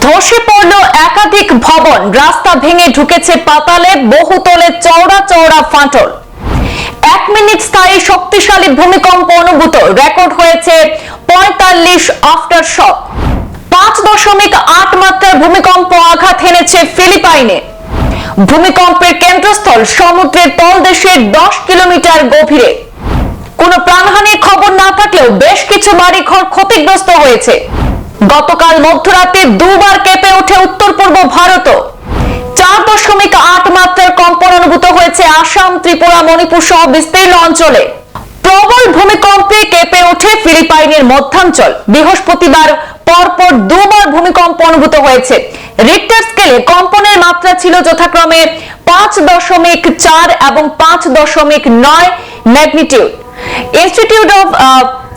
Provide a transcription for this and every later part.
ধসে পড়ল একাধিক ভবন। রাস্তা ভেঙে ঢুকেছে পাতালে বহুতলে চওড়া চওড়া ফাটল। এক মিনিট স্থায়ী শক্তিশালী ভূমিকম্প অনুভূত। রেকর্ড হয়েছে পঁয়তাল্লিশ আফটার শক। পাঁচ দশমিক আট মাত্রার ভূমিকম্প আঘাত হেনেছে ফিলিপাইনে। ভূমিকম্পের কেন্দ্রস্থল সমুদ্রের তলদেশের দশ কিলোমিটার গভীরে। কোনো প্রাণহানির খবর না থাকলেও বেশ কিছু বাড়িঘর ক্ষতিগ্রস্ত হয়েছে। গতকাল মধ্যরাতে দুবার কেঁপে ওঠে উত্তর পূর্ব ভারত চার দশমিক আট মাত্রার কম্পন অনুভূত হয়েছে আসাম, ত্রিপুরা, মণিপুর সহ বিস্তীর্ণ অঞ্চলে। প্রবল ভূমিকম্পে কেঁপে ওঠে ফিলিপাইনের মধ্যাঞ্চল। বৃহস্পতিবার পরপর দুবার ভূমিকম্প অনুভূত হয়েছে। রিক্টার স্কেলে কম্পনের মাত্রা ছিল যথাক্রমে পাঁচ দশমিক চার এবং পাঁচ দশমিক নয় magnitude. Institute of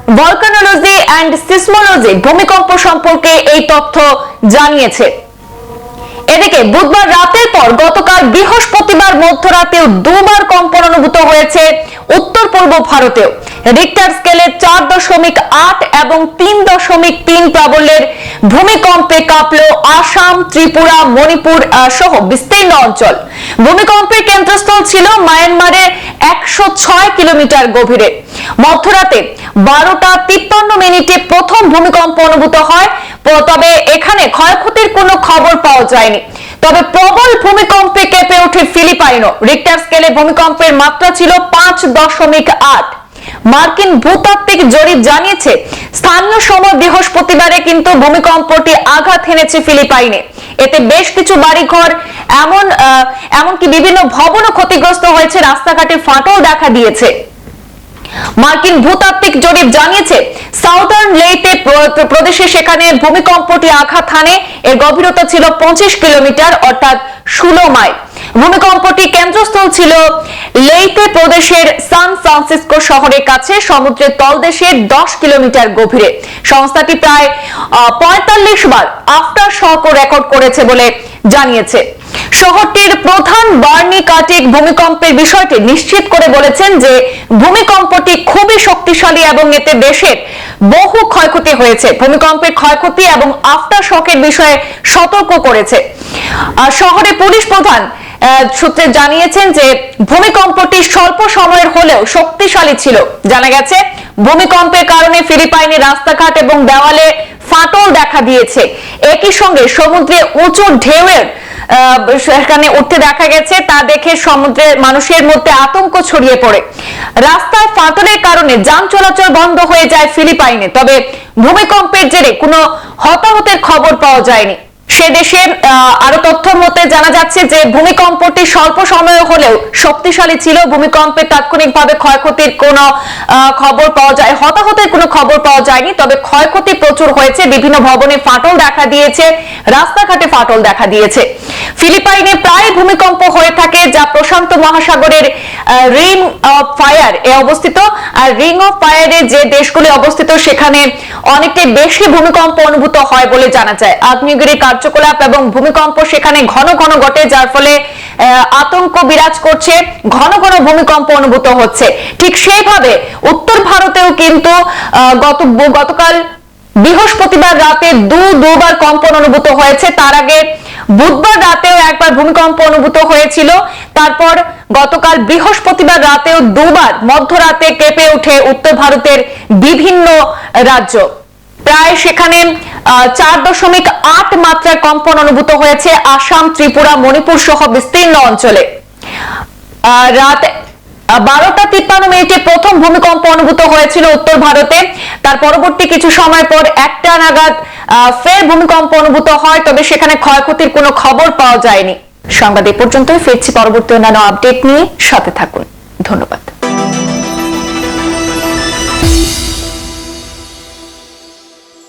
volcanology and seismology ভূমিকম্প সম্পর্কে এই তথ্য জানিয়েছে। এদিকে বুধবার রাতের পর গতকাল বৃহস্পতিবার মধ্যরাতেও দুবার কম্পন অনুভূত হয়েছে উত্তর পূর্ব ভারতেও। রিক্টার স্কেলে চার দশমিক আট এবং তিন দশমিক তিন প্রাবল্যের ভূমিকম্পে কাঁপল আসাম, ত্রিপুরা, মণিপুর সহ বিস্তীর্ণ অঞ্চল। ভূমিকম্পের কেন্দ্রস্থল ছিল মায়ানমারের একশো ছয় কিলোমিটার গভীরে। মধ্যরাতে বারোটা তিপ্পান্ন মিনিটে প্রথম ভূমিকম্প অনুভূত হয় তবে এখানে ক্ষয়ক্ষতির কোনো খবর পাওয়া যায়নি। তবে প্রবল ভূমিকম্পে কেঁপে ওঠে ফিলিপাইনও। রিক্টার স্কেলে ভূমিকম্পের মাত্রা ছিল পাঁচ দশমিক আট। মার্কিন ভূতাত্ত্বিক জরিপ জানিয়েছে, স্থানীয় সময় বৃহস্পতিবারে কিন্তু ভূমিকম্পটি আঘাত হেনেছে ফিলিপাইনে। এতে বেশ কিছু বাড়িঘর, এমন এমনকি বিভিন্ন ভবনও ক্ষতিগ্রস্ত হয়েছে রাস্তাঘাটে ফাটল দেখা দিয়েছে। মার্কিন ভূতাত্ত্বিক জরিপ জানিয়েছে, সাউদার্ন লেইতে প্র- প্র- প্রদেশে সেখানে ভূমিকম্পটি আঘাত হানে, এর গভীরতা ছিল পঁচিশ কিলোমিটার, অর্থাৎ ষোলো মাইল। ভূমিকম্পটি কেন্দ্রস্থল ছিল লেইতে প্রদেশের সান ফ্রান্সিসকো শহরের কাছে সমুদ্রের তলদেশের দশ কিলোমিটার গভীরে। সংস্থাটি প্রায় পঁয়তাল্লিশ বার আফটার শকও রেকর্ড করেছে বলে জানিয়েছে। শহরটির প্রধান বার্নি কাটিক ভূমিকম্পের বিষয়টি নিশ্চিত করে বলেছেন যে, ভূমিকম্পটি খুবই শক্তিশালী এবং এতে দেশের বহু ক্ষয়ক্ষতি হয়েছে। ভূমিকম্পের ক্ষয়ক্ষতি এবং আফটার শকের বিষয়ে সতর্ক করেছে। শহরে পুলিশ প্রধান সূত্রে জানিয়েছেন যে ভূমিকম্পটি স্বল্প সময়ের হলেও শক্তিশালী ছিল। জানা গেছে, ভূমিকম্পের কারণে ফিলিপাইনের রাস্তাঘাট এবং দেওয়ালে ফাটল দেখা দিয়েছে। একই সঙ্গে সমুদ্রে উঁচু ঢেউয়ের সেখানে উঠতে দেখা গেছে, তা দেখে সমুদ্রের মানুষের মধ্যে আতঙ্ক ছড়িয়ে পড়ে। রাস্তায় ফাটলের কারণে যান চলাচল বন্ধ হয়ে যায় ফিলিপাইনে, তবে ভূমিকম্পের জেরে কোনো হতাহতের খবর পাওয়া যায়নি। সে দেশের আরও তথ্য মতে জানা যাচ্ছে যে ভূমিকম্পটি স্বল্প সময় হলেও শক্তিশালী ছিল। ভূমিকম্পে তাৎক্ষণিকভাবে ক্ষয়ক্ষতির কোনো খবর পাওয়া যায়, হতাহতের কোনো খবর পাওয়া যায়নি। তবে ক্ষয়ক্ষতি প্রচুর হয়েছে। বিভিন্ন ভবনে ফাটল দেখা দিয়েছে। রাস্তাঘাটে ফাটল দেখা দিয়েছে। ফিলিপাইনে প্রায় ভূমিকম্প হয়ে থাকে, যা প্রশান্ত মহাসাগরের রিং অফ ফায়ার এ অবস্থিত। আর রিং অফ ফায়ারে যে দেশগুলি অবস্থিত, সেখানে অনেকটাই বেশি ভূমিকম্প অনুভূত হয় বলে জানা যায়। আগ্নেয়গিরি কার্যকলাপ এবং ভূমিকম্প সেখানে ঘন ঘন ঘটে, যার ফলে আতঙ্ক বিরাজ করছে, ঘন ঘন ভূমিকম্প অনুভূত হচ্ছে। ঠিক সেইভাবে উত্তর ভারতেও কিন্তু গত, গতকাল বৃহস্পতিবার রাতে দু, দুবার কম্পন অনুভূত হয়েছে। তার আগে বুধবার রাতেও একবার ভূমিকম্প অনুভূত হয়েছিল। তারপর গতকাল বৃহস্পতিবার রাতেও দুবার মধ্যরাতে কেঁপে ওঠে উত্তর ভারতের বিভিন্ন রাজ্য। প্রায় সেখানে চার দশমিক আট মাত্রার কম্পন অনুভূত হয়েছে আসাম, ত্রিপুরা, মণিপুর সহ বিস্তীর্ণ অঞ্চলে। রাত বারোটা তিপ্পান্ন মিনিটে প্রথম ভূমিকম্প অনুভূত হয়েছিল উত্তর ভারতে। তার পরবর্তী কিছু সময় পর একটা নাগাদ ফের ভূমিকম্প অনুভূত হয়, তবে সেখানে ক্ষয়ক্ষতির কোনো খবর পাওয়া যায়নি। সংবাদ এ পর্যন্তই, ফিরছি পরবর্তী অন্যান্য আপডেট নিয়ে। সাথে থাকুন। ধন্যবাদ।